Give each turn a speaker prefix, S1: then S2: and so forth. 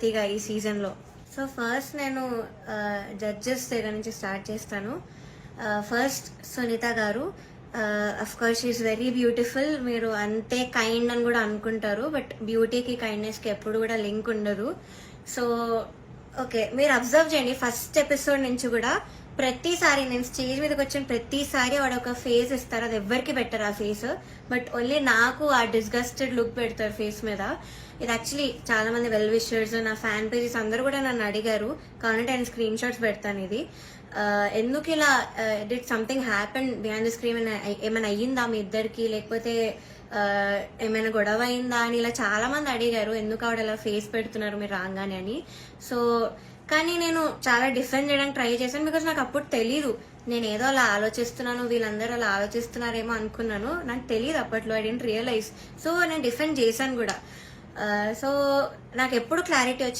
S1: పూర్తిగా ఈ సీజన్లో. సో ఫస్ట్ నేను జడ్జెస్ దగ్గర నుంచి స్టార్ట్ చేస్తాను. ఫస్ట్ సునీత గారు of course is very beautiful మీరు అంతే కైండ్ అని కూడా అనుకుంటారు బట్ బ్యూటీకి కైండ్నెస్కి ఎప్పుడు కూడా లింక్ ఉండదు. సో ఓకే మీరు అబ్జర్వ్ చేయండి. ఫస్ట్ ఎపిసోడ్ నుంచి కూడా ప్రతిసారి నేను స్టేజ్ మీదకి వచ్చిన ప్రతిసారి వాడు ఒక ఫేస్ ఇస్తారు. అది ఎవ్వరికి పెట్టరు ఆ ఫేస్ బట్ ఓన్లీ నాకు ఆ డిస్గస్టెడ్ లుక్ పెడతారు ఫేస్ మీద. ఇది యాక్చువల్లీ చాలా మంది వెల్ విషర్స్ నా ఫ్యాన్ పేజెస్ అందరూ కూడా నన్ను అడిగారు. కాబట్టి నేను స్క్రీన్ షాట్స్ పెడతాను ఇది. ఎందుకు ఇలా did something happen behind the screen ఏమైనా అయ్యిందా మీ ఇద్దరికి? లేకపోతే ఏమైనా గొడవ అయిందా అని ఇలా చాలా మంది అడిగారు. ఎందుకు ఆవిడ ఇలా ఫేస్ పెడుతున్నారు మీరు రాగానే అని. సో కానీ నేను చాలా డిఫెండ్ చేయడానికి ట్రై చేశాను బికాజ్ నాకు అప్పుడు తెలీదు. నేను ఏదో అలా ఆలోచిస్తున్నాను వీళ్ళందరూ అలా ఆలోచిస్తున్నారేమో అనుకున్నాను. నాకు తెలియదు అప్పట్లో ఐ డెంట్ రియలైజ్ సో నేను డిఫెండ్ చేశాను కూడా. Uh, సో నాకు ఎప్పుడు క్లారిటీ వచ్చింది